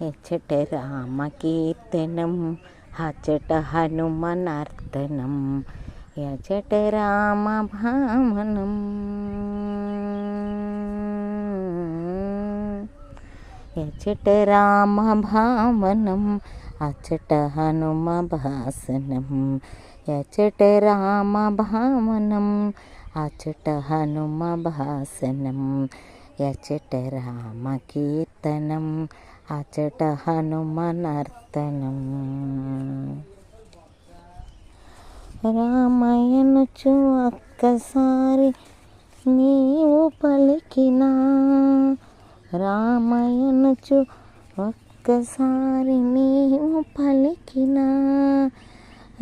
ఎచ్చట రామకీర్తనం అచ్చట హనుమనర్తనం ఎచ్చట రామ భామనం ఎచ్చట రామ భావనం అచ్చట హనుమ భాసనం ఎచ్చట రామ హనుమ ఎచ్చట రామ కీర్తనం అచట హనుమనర్తనం. రామయ్యనుచు ఒక్కసారి నీవు పలికినా రామయ్యనుచు ఒక్కసారి నీవు పలికినా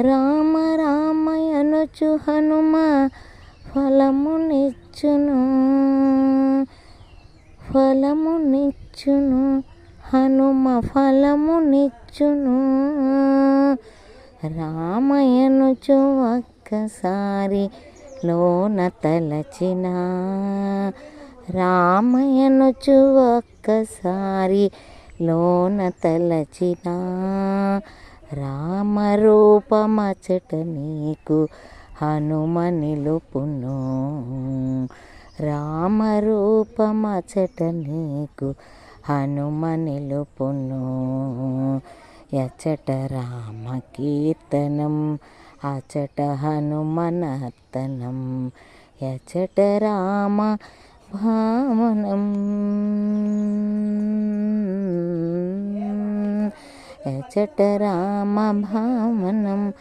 రామ రామయ్యనుచు హనుమ ఫలమునిచ్చును. ఫలమునిచ్చును హనుమ ఫలమునిచ్చును. రామయ్యనుచు ఒక్కసారి లోన తలచిన. రామయ్యనుచు ఒక్కసారి లోన తలచిన. రామరూపమచట నీకు హనుమ నిలుపును. రామరూపమచట నీకు హనుమ నిలుపును ఎచ్చట రామ కీర్తనం అచట హనుమనర్తనం ఎచ్చట రామ భావనం. ఎచట రామ భావనం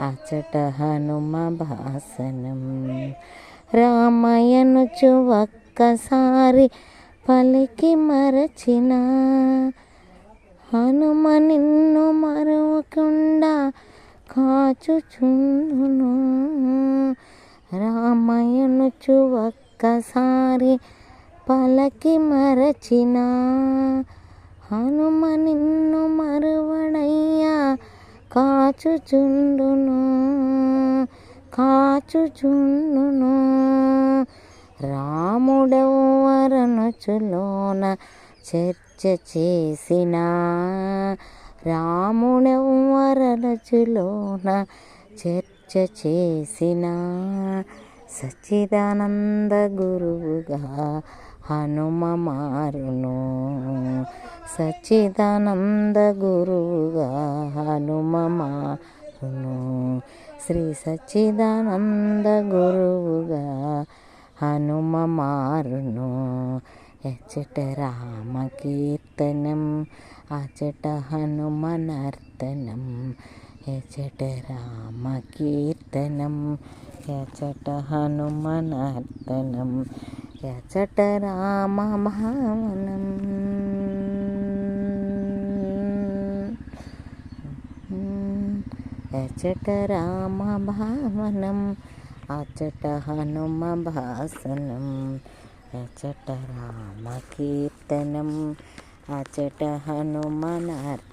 అచట హనుమ భాసనం. రామయ్యనుచు ఒక్కసారి పలికి మరచిన. హనుమ నిన్ను మరవకుండా కాచుచుండును. రామయ్యనుచు ఒక్కసారి పలకి మరచిన. హనుమ నిన్ను మరువడయ్యా కాచుచుండును. కాచుచుండును. రాముడెవ్వరనుచులోన చర్చ చేసిన? రాముడెవ్వరనుచులోన చర్చ చేసిన? సచ్చిదానంద గురువుగా హనుమ మారును. సచ్చిదానంద గురువుగా హనుమ మారును శ్రీ సచ్చిదానంద గురువుగా హనుమ మారును. ఎచ్చట రామ కీర్తనం అచట హనుమనర్తనం. ఎచ్చట రామ కీర్తనం ఎచ్చట హనుమనర్తనం. ఎచ్చట రామ భావనం అచట రామ భావనం అచట హనుమ భాసనం అచట రామ కీర్తనం అచట హనుమనర్